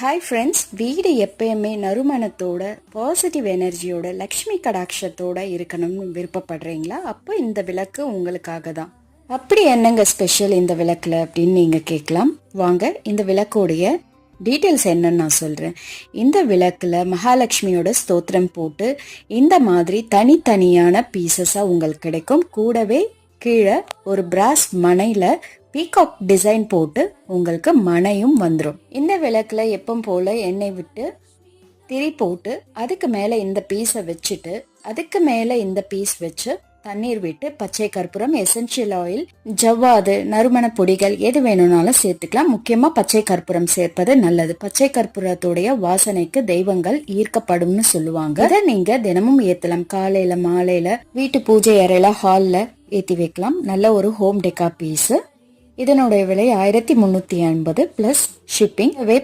Hi friends வீடு எப்பயுமே நறுமணத்தோட positive எனர்ஜியோட Lakshmi கடாட்சத்தோட இருக்கணும்னு விருப்பப்படுறீங்களா? அப்போ இந்த விளக்கு உங்களுக்காக தான். அப்படி என்னங்க ஸ்பெஷல் இந்த விளக்கில் அப்படின்னு நீங்கள் கேட்கலாம். வாங்க இந்த விளக்கோடைய டீட்டெயில்ஸ் என்னன்னு நான் சொல்கிறேன் இந்த விளக்கில் மகாலட்சுமியோட ஸ்தோத்திரம் போட்டு இந்த மாதிரி தனித்தனியான பீசஸாக உங்களுக்கு கிடைக்கும். கூடவே கீழே ஒரு பிராஸ் மனையில் பீகாக் டிசைன் போட்டு உங்களுக்கு மனையும் வந்துடும் இந்த விளக்குல எப்பவும் போல் எண்ணெய் விட்டு திரி போட்டு அதுக்கு மேலே இந்த பீஸை வச்சுட்டு அதுக்கு மேலே இந்த பீஸ் வச்சு தண்ணீர் விட்டு பச்சை கற்பூரம் எசென்ஷியல் ஆயில் ஜவ்வாது நறுமண பொடிகள் எது வேணும்னாலும் சேர்த்துக்கலாம். முக்கியமாக பச்சை கற்பூரம் சேர்ப்பது நல்லது. பச்சை கற்பூரத்துடைய வாசனைக்கு தெய்வங்கள் ஈர்க்கப்படும்னு சொல்லுவாங்க. அதை நீங்கள் தினமும் ஏற்றலாம் காலையில் மாலையில் வீட்டு பூஜை அறையில் ஹாலில் ஏற்றி வைக்கலாம். நல்ல ஒரு ஹோம் டெக்கா பீஸு இதனுடைய விலை ஆயிரத்தி முன்னூத்தி ஐம்பது பிளஸ் ஷிப்பிங் வே